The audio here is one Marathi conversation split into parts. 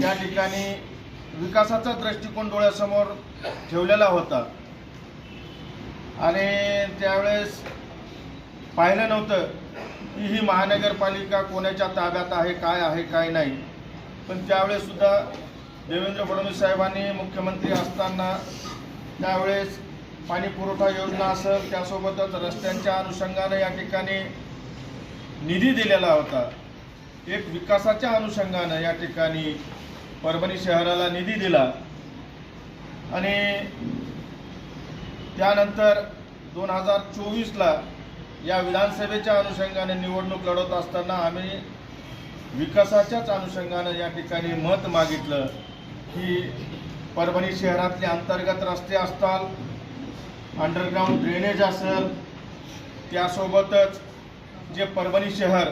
या ठिकाणी विकासाचा दृष्टिकोन डोळ्यासमोर ठेवलेला होता. आणि त्यावेळेस पाहिलं नव्हतं की ही महानगरपालिका कोणाच्या ताब्यात आहे काय आहे काय नाही. पण त्यावेळेस सुद्धा देवेंद्र फडणवीस साहेबांनी मुख्यमंत्री असताना त्यावेळेस पाणी पुरवठा योजना असेल त्यासोबतच रस्त्यांच्या अनुषंगाने या ठिकाणी निधी दिलेला होता. एक विकासाच्या अनुषंगानं या ठिकाणी परभणी शहराला निधी दिला. आणि त्यानंतर दोन हजार चोवीसला या विधानसभेच्या अनुषंगाने निवडणूक लढवत असताना आम्ही विकासाच्याच अनुषंगानं या ठिकाणी मत मागितलं की परभणी शहरातले अंतर्गत रस्ते असतात अंडरग्राऊंड ड्रेनेज असेल त्यासोबतच जे परभणी शहर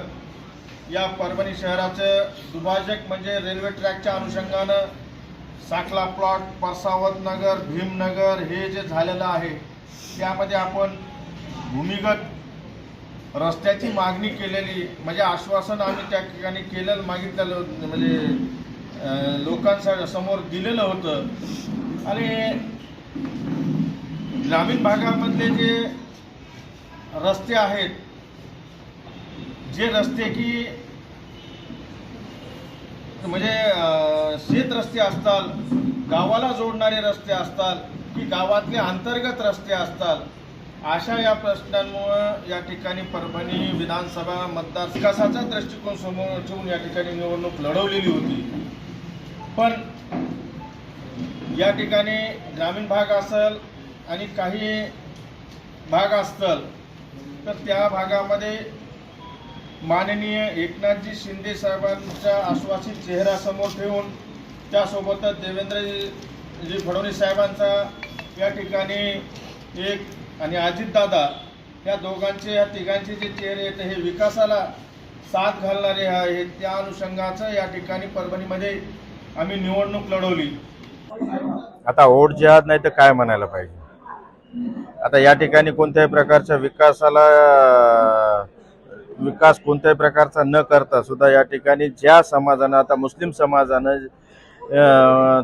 या परभणी शहराचं दुभाजक म्हणजे रेल्वे ट्रॅकच्या अनुषंगानं साखला प्लॉट परसावत नगर भीमनगर हे जे झालेलं आहे त्यामध्ये आपण भूमिगत रस्त्याची मागणी केलेली म्हणजे आश्वासन आम्ही त्या ठिकाणी केलेलं मागितलेलं म्हणजे अं, लोकांसा समोर दिलेलं होतं. आणि ग्रामीण भागामधले जे रस्ते आहेत जे रस्ते की म्हणजे शेत रस्ते असतात गावाला जोडणारे रस्ते असतात की गावातले अंतर्गत रस्ते असतात अशा या प्रश्नांमुळं या ठिकाणी परभणी विधानसभा मतदार विकासाचा दृष्टिकोन समोर ठेवून या ठिकाणी निवडणूक लढवलेली होती. पण या ठिकाणी ग्रामीण भाग असेल आणि काही भाग असतील तर त्या भागामध्ये माननीय एकनाथजी शिंदे साहेबांचा आश्वासित चेहरा समोर ठेवून त्यासोबतच देवेंद्रजी फडणवीस साहेबांचा या ठिकाणी एक आणि अजितदादा या दोघांचे या तिघांचे जे चेहरे आहेत हे विकासाला साथ घालणारे आहेत त्या अनुषंगाचं या ठिकाणी परभणीमध्ये आम्ही निवडणूक लढवली. आता ओढ जिहाद नाही तर काय म्हणायला पाहिजे? आता या ठिकाणी कोणत्याही प्रकारच्या विकासाला विकास कोणत्याही प्रकारचा न करता सुद्धा या ठिकाणी ज्या समाजानं आता मुस्लिम समाजानं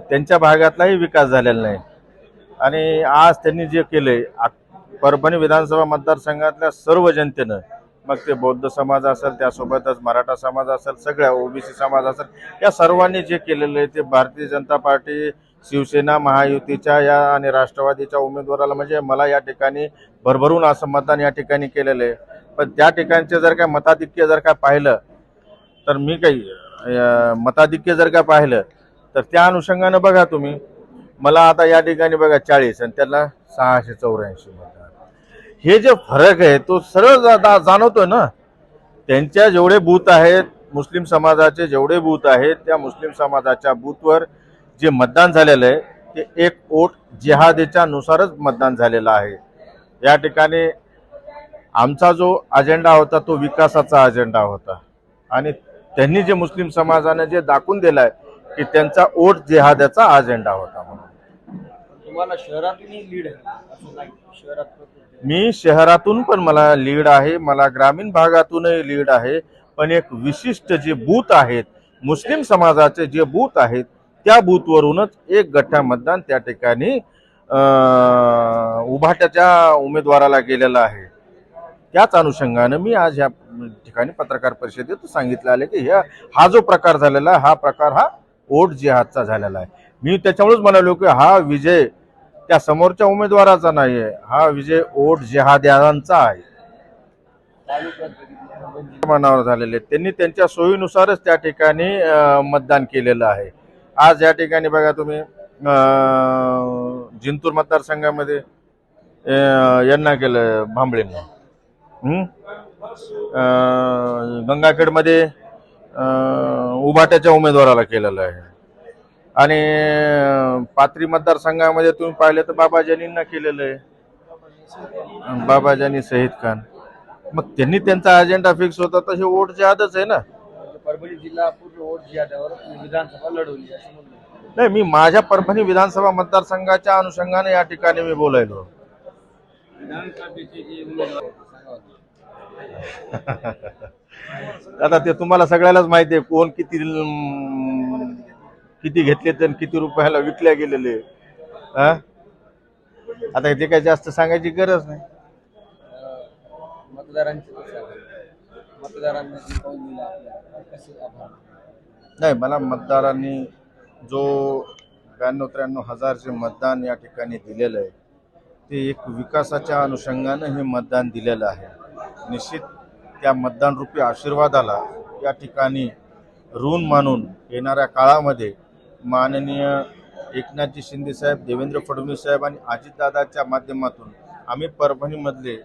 त्यांच्या भागातलाही विकास झालेला नाही. आणि आज त्यांनी जे केले आ- परभणी विधानसभा मतदारसंघातल्या सर्व जनतेनं मग ते बौद्ध समाज असेल त्यासोबतच मराठा समाज असेल सगळ्या ओबीसी समाज असेल या सर्वांनी जे केलेलं आहे ते भारतीय जनता पार्टी शिवसेना महायुतीच्या या आणि राष्ट्रवादीच्या उमेदवाराला म्हणजे मला या ठिकाणी भरभरून असं मतदान या ठिकाणी केलेलं आहे. पण त्या ठिकाणचे जर काय मताधिक्य जर काय पाहिलं तर मी काही मताधिक्य जर काय पाहिलं तर त्या अनुषंगानं बघा तुम्ही. मला आता या ठिकाणी बघा चाळीस आणि त्याला सहाशे चौऱ्याऐंशी हे जे फरक आहे तो सरळ जा- जाणवतो जाणवतोय ना? त्यांच्या जेवढे बूथ आहेत मुस्लिम समाजाचे जेवढे बूथ आहेत त्या मुस्लिम समाजाच्या बूथवर जे मतदान झालेलं आहे ते एक ओट जिहादेच्या नुसारच मतदान झालेलं आहे. या ठिकाणी आमचा जो अजेंडा होता तो विकासाचा अजेंडा होता. आणि त्यांनी जे मुस्लिम समाजाने जे दाखवून दिलाय की त्यांचा ओट जिहाद्याचा अजेंडा होता म्हणून. तुम्हाला शहरातूनही लीड आहे. शहरात मी शहरातून पण मला लीड आहे मला ग्रामीण भागातूनही लीड आहे पण एक विशिष्ट जे बूथ आहेत मुस्लिम समाजाचे जे बूथ आहेत त्या बूथवरूनच एक गठ्ठा मतदान त्या ठिकाणी उभाट्याच्या उमेदवाराला गेलेलं आहे. त्याच अनुषंगानं मी आज या ठिकाणी पत्रकार परिषदेत सांगितलं आले की ह्या हा जो प्रकार झालेला आहे हा प्रकार हा ओट जिहादचा झालेला आहे. मी त्याच्यामुळेच म्हणालो की हा विजय त्या समोरच्या उमेदवाराचा नाही आहे हा विजय ओट जिहाद्यांचा आहे. मनावर झालेले. आहेत. त्यांनी त्यांच्या सोयीनुसारच त्या ठिकाणी मतदान केलेलं आहे. आज या ठिकाणी बघा तुम्ही जिंतूर मतदारसंघामध्ये यांना केलं भांबळेंना. गंगाखेडमध्ये उभाट्याच्या उमेदवाराला केलेलं आहे. आणि अं, पाथरी मतदारसंघामध्ये तुम्ही पाहिलं तर बाबाजानींना केलेलं आहे. बाबाजानी शहीद खान. मग त्यांनी त्यांचा अजेंडा फिक्स होता हे वोट जहादच आहे ना? परभणी जिल्हा पूर्ण वोट तुम्ही विधानसभा लढवली नाही मी माझ्या परभणी विधानसभा मतदारसंघाच्या अनुषंगाने या ठिकाणी मी बोलायलो. आता ते तुम्हाला सगळ्यालाच माहिती आहे कोण किती किती घेतले तर किती रुपयाला विकल्या गेलेले. हा? आता ते काही जास्त सांगायची गरज नाही. मतदारांचे नाही मला मतदारांनी जो ब्याण्णव त्र्याण्णव हजारचे मतदान या ठिकाणी दिलेलं आहे ते एक विकासाच्या अनुषंगानं हे मतदान दिलेलं आहे. निश्चित त्या मतदानरूपी आशीर्वादाला या ठिकाणी ऋण मानून येणाऱ्या काळामध्ये माननीय एकनाथजी शिंदेसाहेब देवेंद्र फडणवीस साहेब आणि अजितदादाच्या माध्यमातून आम्ही परभणीमधले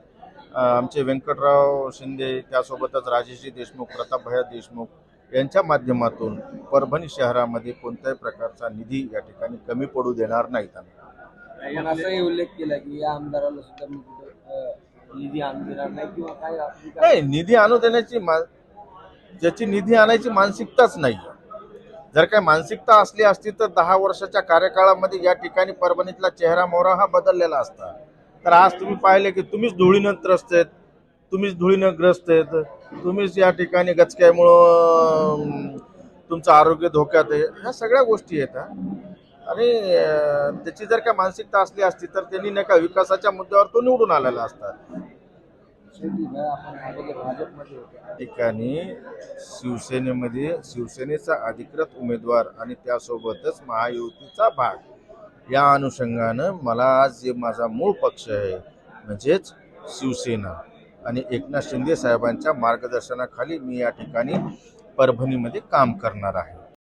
आमचे व्यंकटराव शिंदे त्यासोबतच राजेशजी देशमुख प्रतापभया देशमुख यांच्या माध्यमातून परभणी शहरामध्ये कोणत्याही प्रकारचा निधी या ठिकाणी कमी पडू देणार नाहीत आम्ही. आपण असाही उल्लेख केला की या आमदाराला सुद्धा मी कुठं निधी आणून देणार नाही किंवा काय आपली काय- नाही निधी आणू देण्याची मा ज्याची निधी आणायची मानसिकताच नाही. जर काय मानसिकता असली असती तर दहा वर्षाच्या कार्यकाळामध्ये या ठिकाणी परभणीतला चेहरा मोहरा हा बदललेला असता. तर आज तुम्ही पाहिले की तुम्हीच धुळीनं त्रस्त आहेत तुम्हीच धुळीनं ग्रस्त आहेत तुम्हीच या ठिकाणी गचक्यामुळं अं, तुमचं आरोग्य धोक्यात आहे. ह्या सगळ्या गोष्टी आहेत हा. आणि त्याची जर काय मानसिकता असली असती तर त्यांनी नाही का विकासाच्या मुद्द्यावर तो निवडून आलेला असता. शेवटी ना आपण अगोदर भाजपमध्ये होतो. ठिकाणी शिवसेनेमध्ये शिवसेनेचा अधिकृत उमेदवार आणि त्यासोबतच महायुतीचा भाग. या अनुषंगानं मला आज जे माझा मूळ पक्ष आहे म्हणजेच शिवसेना आणि एकनाथ शिंदे साहेबांच्या मार्गदर्शनाखाली मी या ठिकाणी परभणीमध्ये काम करणार आहे.